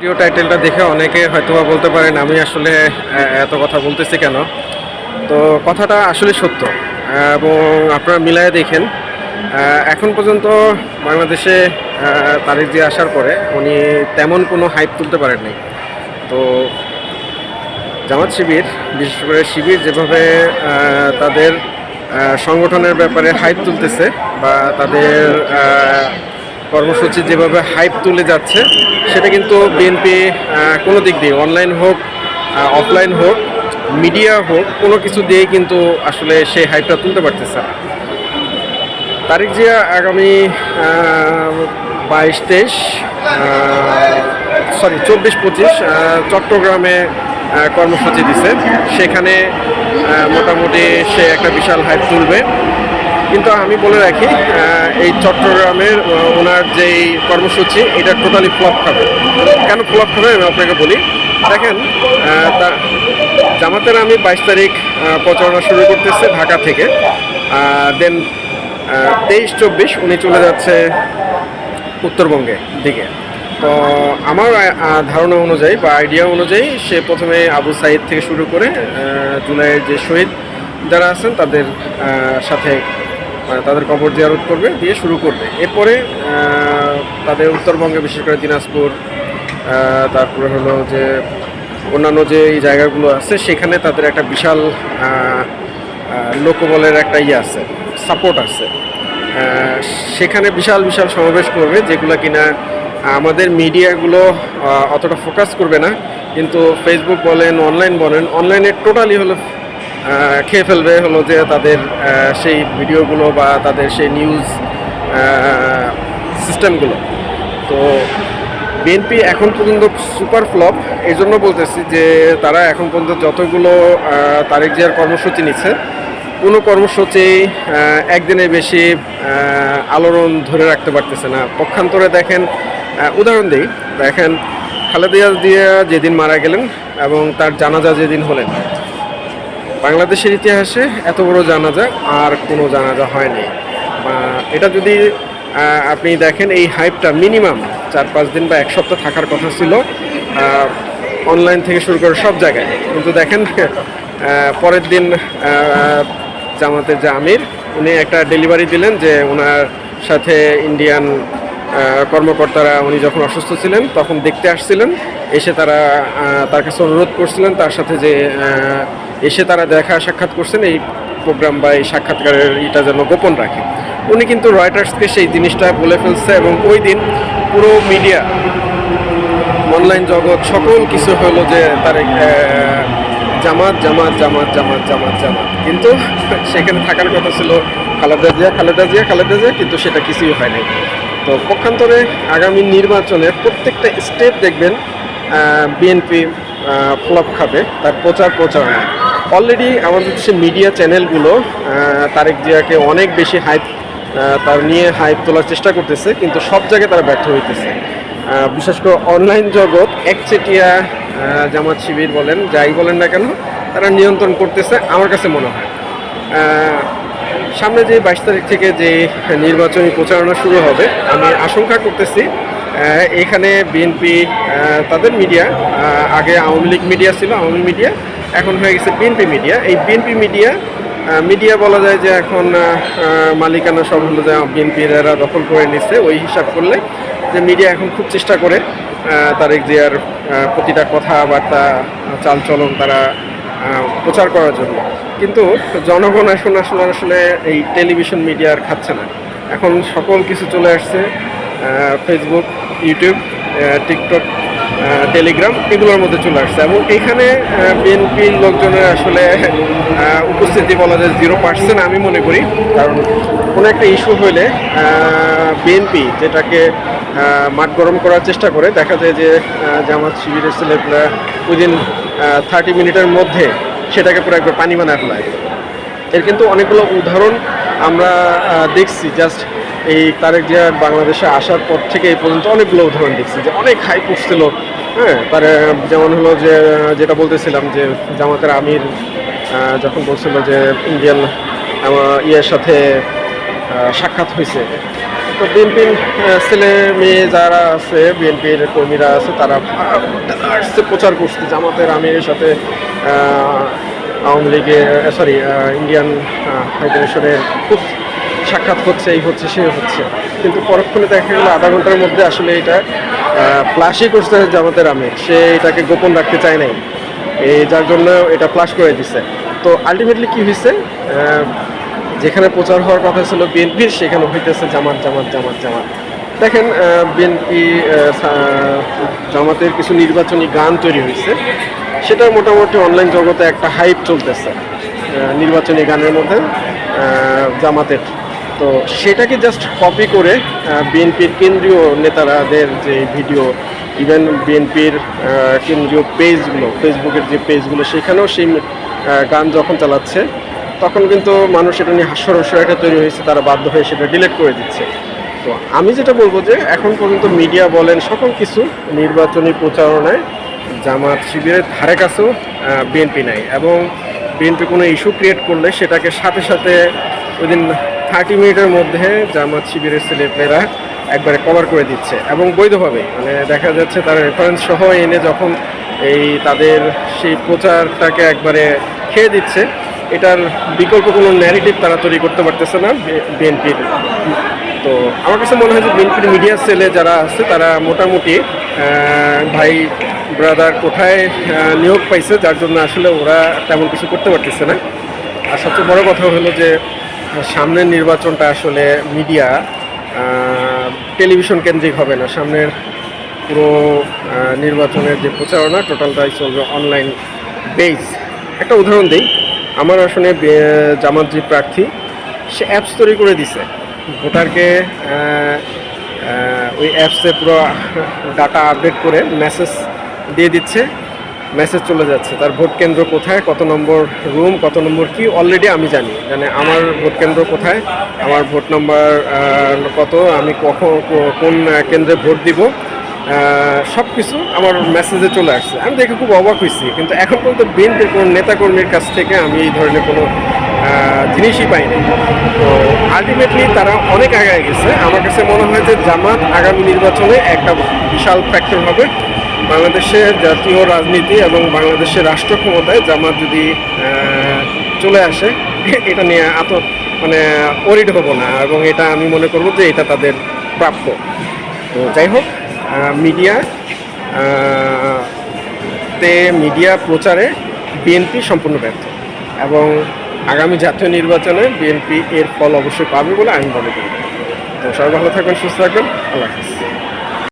Video টাইটেলটা দেখে অনেকে হয়তোবা বলতে পারেন, আমি আসলে এত কথা বলতেছি কেন? তো কথাটা আসলে সত্য, এবং আপনারা মিলায় দেখেন এখন পর্যন্ত বাংলাদেশে তারিখ দিয়ে আসার পরে উনি তেমন কোনো হাইপ তুলতে পারেননি তো জামাত শিবির, বিশেষ করে শিবির যেভাবে তাদের সংগঠনের ব্যাপারে হাইপ তুলতেছে বা তাদের কর্মসূচি যেভাবে হাইপ তুলে যাচ্ছে, সেটা কিন্তু বিএনপি কোনো দিক দিয়ে অনলাইন হোক অফলাইন হোক মিডিয়া হোক, কোনো কিছু দিয়েই কিন্তু আসলে সেই হাইপটা তুলতে পারতেছে না। তারিখ জিয়া আগামী বাইশ তেইশ সরি চব্বিশ পঁচিশ চট্টগ্রামে কর্মসূচি দিছে। সেখানে মোটামুটি সে একটা বিশাল হাইপ তুলবে। কিন্তু আমি বলে রাখি এই চট্টগ্রামের ওনার যেই কর্মসূচি, এটা টোটালি ফ্লপ খাবে। কেন ফ্লপ খাবে? আমি আপনাকে বলি। দেখেন তা, জামাতের আমি বাইশ তারিখ প্রচারণা শুরু করতেছে ঢাকা থেকে। দেন তেইশ চব্বিশ উনি চলে যাচ্ছে উত্তরবঙ্গে দিকে। তো আমার ধারণা অনুযায়ী বা আইডিয়া অনুযায়ী সে প্রথমে আবু সাইদ থেকে শুরু করে জুলাইয়ের যে শহীদ যারা আছেন তাদের সাথে তাদের কবর জিয়ারত করবে, দিয়ে শুরু করবে। এরপরে তাদের উত্তরবঙ্গে বিশেষ করে দিনাজপুর তারপরে হলো যে অন্যান্য যে এই জায়গাগুলো আছে, সেখানে তাদের একটা বিশাল লোকবলের একটা ইয়ে আছে সাপোর্ট আছে। সেখানে বিশাল বিশাল সমাবেশ করবে, যেগুলো কিনা আমাদের মিডিয়াগুলো অতটা ফোকাস করবে না। কিন্তু ফেসবুক বলেন অনলাইন বলেন অনলাইনে টোটালি হলো খেয়ে ফেলবে হলো যে তাদের সেই ভিডিওগুলো বা তাদের সেই নিউজ সিস্টেমগুলো তো বিএনপি এখন পর্যন্ত সুপার ফ্লপ এই জন্য বলতেছি যে তারা এখন পর্যন্ত যতগুলো তারেক জিয়ার কর্মসূচি নিচ্ছে, কোনো কর্মসূচি একদিনের বেশি আলোড়ন ধরে রাখতে পারতেছে না। পক্ষান্তরে দেখেন উদাহরণ দিই, দেখেন খালেদা জিয়া যেদিন মারা গেলেন এবং তার জানাজা যেদিন হলেন বাংলাদেশের ইতিহাসে এত বড় জানাজা আর কোনো জানাজা হয়নি। এটা যদি আপনি দেখেন এই হাইপটা মিনিমাম চার পাঁচ দিন বা এক সপ্তাহ থাকার কথা ছিল অনলাইন থেকে শুরু করে সব জায়গায়। কিন্তু দেখেন পরের দিন জামাতের যে আমির, উনি একটা ডেলিভারি দিলেন যে ওনার সাথে ইন্ডিয়ান কর্মকর্তারা, উনি যখন অসুস্থ ছিলেন, তখন দেখতে আসছিলেন। এসে তারা তার কাছে অনুরোধ করছিলেন, তার সাথে যে এসে তারা দেখা সাক্ষাৎ করছেন, এই প্রোগ্রাম বা এই সাক্ষাৎকারের এটা যেন গোপন রাখে। উনি কিন্তু রয়টার্সকে সেই জিনিসটা বলে ফেলছে এবং ওই দিন পুরো মিডিয়া অনলাইন জগৎ, সকল কিছু হলো যে তার জামাত জামাত জামাত জামাত জামাত জামাত। কিন্তু সেখানে থাকার কথা ছিল খালেদা জিয়া খালেদা জিয়া খালেদা জিয়া, কিন্তু সেটা কিছুই হয়নি তো পক্ষান্তরে আগামী নির্বাচনের প্রত্যেকটা স্টেপ দেখবেন বিএনপি ফ্লপ খাবে, তার প্রচার প্রচারণা। অলরেডি আমাদের দেশে মিডিয়া চ্যানেলগুলো তারেক জিয়াকে অনেক বেশি হাইপ তার নিয়ে হাইপ তোলার চেষ্টা করতেছে, কিন্তু সব জায়গায় তারা ব্যর্থ হইতেছে। বিশেষ করে অনলাইন জগৎ একচেটিয়া জামাত শিবির বলেন, যাই বলেন না কেন, তারা নিয়ন্ত্রণ করতেছে আমার কাছে মনে হয়। সামনে যে বাইশ তারিখ থেকে যে নির্বাচনী প্রচারণা শুরু হবে, আমি আশঙ্কা করতেছি এখানে বিএনপি তাদের মিডিয়া আগে আওয়ামী লীগ মিডিয়া ছিল, আওয়ামী মিডিয়া এখন হয়ে গেছে বিএনপি মিডিয়া এই বিএনপি মিডিয়া মিডিয়া বলা যায় যে এখন মালিকানা সব হলো যে বিএনপির দখল করে নিচ্ছে ওই হিসাব করলে যে মিডিয়া এখন খুব চেষ্টা করে তারেক জিয়ার প্রতিটা কথাবার্তা, চালচলন তারা প্রচার করার জন্য। কিন্তু জনগণ এখন আসলে আসলে এই টেলিভিশন মিডিয়া আর খাচ্ছে না। এখন সকল কিছু চলে আসছে ফেসবুক ইউটিউব টিকটক টেলিগ্রাম এগুলোর মধ্যে চলে আসছে। এবং এখানে বিএনপির লোকজনের আসলে উপস্থিতি বলা যায় জিরো পার্সেন্ট আমি মনে করি। কারণ কোনো একটা ইস্যু হলে বিএনপি যেটাকে মাঠ গরম করার চেষ্টা করে, দেখা যায় যে জামাত শিবিরের ছেলেপেলা উইদিন থার্টি মিনিটের মধ্যে সেটাকে পুরো একবার পানি বানায় ফেলায়। এর কিন্তু অনেকগুলো উদাহরণ আমরা দেখছি। জাস্ট এই তারেক জিয়া বাংলাদেশে আসার পর থেকে এই পর্যন্ত অনেকগুলো উদাহরণ দেখছি যে অনেক হাই উঠছিল। হ্যাঁ তার যেমন হলো যে, যেটা বলতেছিলাম যে জামাতের আমির যখন বলছিল যে ইন্ডিয়ান ইয়ের সাথে সাক্ষাৎ হয়েছে। তো বিএনপির ছেলে মেয়ে যারা আছে, বিএনপির কর্মীরা আছে, তারা আসছে, প্রচার করছে জামাতের আমিরের সাথে আওয়ামী লীগের সরি ইন্ডিয়ান হাইকমিশনের খুব সাক্ষাৎ হচ্ছে, এই হচ্ছে, সে হচ্ছে। কিন্তু পরক্ষণে দেখা গেলো আধা ঘণ্টার মধ্যে আসলে এটা ফ্লাশই করছে জামাতের আমির। সে এটাকে গোপন রাখতে চায় নাই। এই যার জন্য এটা ফ্লাশ করে দিছে। তো আলটিমেটলি কি হয়েছে যেখানে প্রচার হওয়ার কথা ছিল বিএনপির সেখানে হইতেছে জামাত জামাত জামাত জামাত। দেখেন বিএনপি জামাতের কিছু নির্বাচনী গান তৈরি হয়েছে সেটা মোটামুটি অনলাইন জগতে একটা হাইপ চলতেছে নির্বাচনী গানের মধ্যে জামাতের। তো সেটাকে জাস্ট কপি করে বিএনপির কেন্দ্রীয় নেতারাদের যে ভিডিও ইভেন বিএনপির কেন্দ্রীয় পেজগুলো ফেসবুকের যে পেজগুলো সেখানেও সেই গান যখন চালাচ্ছে, তখন কিন্তু মানুষ এটা নিয়ে হাস্যরস্য একটা তৈরি হয়েছে, তারা বাধ্য হয়ে সেটা ডিলিট করে দিচ্ছে। তো আমি যেটা বলব যে, এখন পর্যন্ত মিডিয়া বলেন, সকল কিছু নির্বাচনী প্রচারণায় জামাত শিবিরের ধারে কাছেও বিএনপি নাই। এবং বিএনপি কোনো ইস্যু ক্রিয়েট করলে সেটাকে সাথে সাথে ওইদিন থার্টি মিনিটের মধ্যে জামাত শিবিরের ছেলেপেলেরা একবারে কভার করে দিচ্ছে এবং বৈধভাবে মানে দেখা যাচ্ছে তারা রেফারেন্স সহ এনে যখন এই তাদের সেই প্রচারটাকে একবারে খেয়ে দিচ্ছে, এটার বিকল্প কোনো ন্যারেটিভ তারা তৈরি করতে পারতেছে না বিএনপির। তো আমার কাছে মনে হয় যে বিএনপির মিডিয়া সেলে যারা আছে, তারা মোটামুটি ভাই ব্রাদার কোথায় নিয়োগ পাইছে, যার জন্য আসলে ওরা তেমন কিছু করতে পারতেছে না। আর সবচেয়ে বড় কথা হলো যে সামনের নির্বাচনটা আসলে মিডিয়া টেলিভিশন কেন্দ্রিক হবে না। সামনের পুরো নির্বাচনের যে প্রচারণা, টোটালটাই চলবে অনলাইন বেজ একটা উদাহরণ দিই, আমার আসলে জামাত যে প্রার্থী, সে অ্যাপস তৈরি করে দিছে। ভোটারকে ওই অ্যাপসে পুরো ডাটা আপডেট করে মেসেজ দিয়ে দিচ্ছে। মেসেজ চলে যাচ্ছে, তার ভোট কেন্দ্র কোথায়, কত নম্বর রুম, কত নম্বর কি অলরেডি আমি জানি। মানে আমার ভোট কেন্দ্র কোথায়, আমার ভোট নম্বর কত, আমি কখন কোন কেন্দ্রে ভোট দিব সব কিছু আমার মেসেজে চলে আসছে। আমি দেখে খুব অবাক হয়েছি, কিন্তু এখন পর্যন্ত বিএনপির কোনো নেতাকর্মীর কাছ থেকে আমি এই ধরনের কোনো জিনিসই পাইনি। তো আলটিমেটলি তারা অনেক আগায় গেছে। আমার কাছে মনে হয় যে জামাত আগামী নির্বাচনে একটা বিশাল ফ্যাক্টর হবে। বাংলাদেশের জাতীয় রাজনীতি এবং বাংলাদেশের রাষ্ট্র ক্ষমতায় জামাত যদি চলে আসে, এটা নিয়ে এত মানে অরিড হব না এবং এটা আমি মনে করব যে এটা তাদের প্রাপ্য। তো যাই হোক মিডিয়া তে মিডিয়া প্রচারে বিএনপি সম্পূর্ণ ব্যর্থ এবং আগামী জাতীয় নির্বাচনে বিএনপি এর ফল অবশ্যই পাবে বলে আমি মনে করি। তো সবাই ভালো থাকবেন, সুস্থ থাকবেন, আল্লাহ হাফিজ।